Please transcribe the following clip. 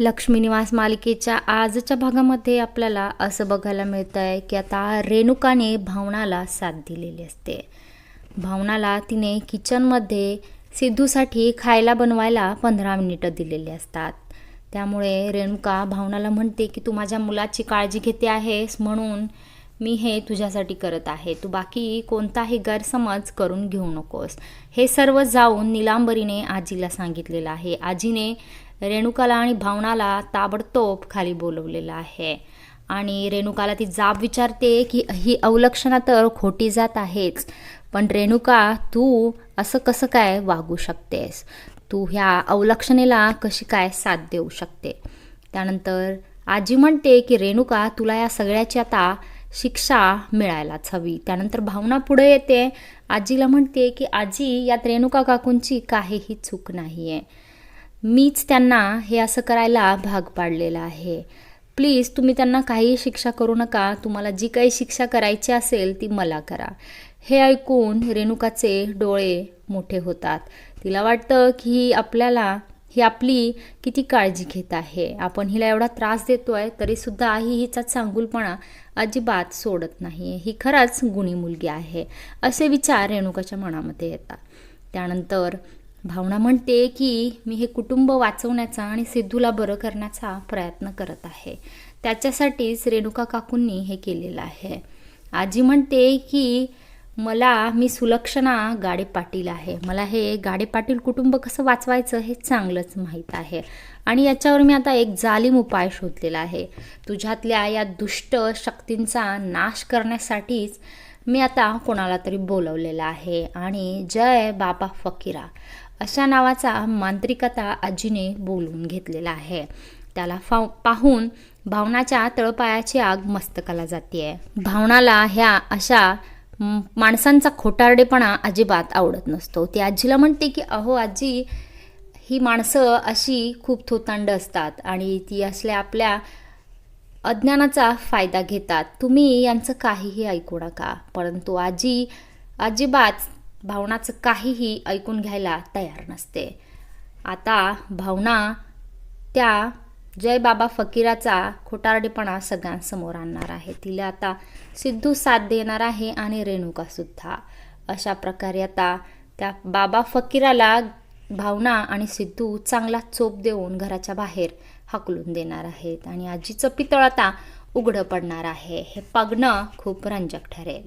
लक्ष्मीनिवास मालिकेच्या आजच्या भागामध्ये आपल्याला असं बघायला मिळतं आहे की आता रेणुकाने भावनाला साथ दिलेली असते. भावनाला तिने किचनमध्ये सिद्धूसाठी खायला बनवायला पंधरा मिनिटं दिलेली असतात. त्यामुळे रेणुका भावनाला म्हणते की तू माझ्या मुलाची काळजी घेते आहेस म्हणून मी हे तुझ्यासाठी करत आहे. तू बाकी कोणताही गैरसमज करून घेऊ नकोस. हे सर्व जाऊन निलांबरीने आजीला सांगितलेलं आहे. आजीने रेणुकाला आणि भावनाला ताबडतोब खाली बोलवलेलं आहे. आणि रेणुकाला ती जाब विचारते की ही अवलक्षणा तर खोटी जात आहेच पण रेणुका तू असं कसं काय वागू शकतेस? तू ह्या अवलक्षणेला कशी काय साथ देऊ शकते? त्यानंतर आजी म्हणते की रेणुका तुला या सगळ्याची आता शिक्षा मिळायलाच हवी. त्यानंतर भावना पुढे येते. आजीला म्हणते की आजी यात रेणुका काकूंची काहीही चूक नाही आहे मीच त्यांना हे असं करायला भाग पाडलेलं आहे. प्लीज तुम्ही त्यांना काहीही शिक्षा करू नका. तुम्हाला जी काही शिक्षा करायची असेल ती मला करा. हे ऐकून रेणुकाचे डोळे मोठे होतात. तिला वाटतं की ही आपल्याला ही आपली किती काळजी घेत आहे. आपण हिला एवढा त्रास देतोय तरीसुद्धा ही हिचा चांगुलपणा अजिबात सोडत नाही. ही खरंच गुणी मुलगी आहे असे विचार रेणुकाच्या मनामध्ये येतात. त्यानंतर भावना म्हणते की मी हे कुटुंब वाचवण्याचा आणि सिद्धूला बरं करण्याचा प्रयत्न करत आहे. त्याच्यासाठीच रेणुका काकूंनी हे केलेलं आहे. आजी म्हणते की मला मी सुलक्षणा गाडे पाटील आहे. मला हे गाडे पाटील कुटुंब कसं वाचवायचं हे चांगलंच माहीत आहे. आणि याच्यावर मी आता एक जालिम उपाय शोधलेला आहे. तुझ्यातल्या या दुष्ट शक्तींचा नाश करण्यासाठीच मी आता कोणाला तरी बोलवलेलं आहे. आणि जय बाबा फकीरा. अशा नावाचा मांत्रिकता आजीने बोलवून घेतलेला आहे. त्याला फाव पाहून भावनाच्या तळपायाची आग मस्तकाला जाते भावनाला ह्या अशा माणसांचा खोटारडेपणा अजिबात आवडत नसतो. ती आजीला म्हणते की अहो आजी ही माणसं अशी खूप थोतांड असतात आणि ती असल्या आपल्या अज्ञानाचा फायदा घेतात. तुम्ही यांचं काहीही ऐकू नका. परंतु आजी अजिबात भावनाचं काहीही ऐकून घ्यायला तयार नसते. आता भावना त्या जय बाबा फकीराचा खोटारडेपणा सगळ्यांसमोर आणणार आहे. तिला आता सिद्धू साथ देणार आहे आणि रेणुकासुद्धा अशा प्रकारे आता त्या बाबा फकीराला भावना आणि सिद्धू चांगला चोप देऊन घराच्या बाहेर हाकलून देणार आहेत. आणि आजीचं पितळ आता उघडं पडणार आहे. हे बघणं खूप रंजक ठरेल.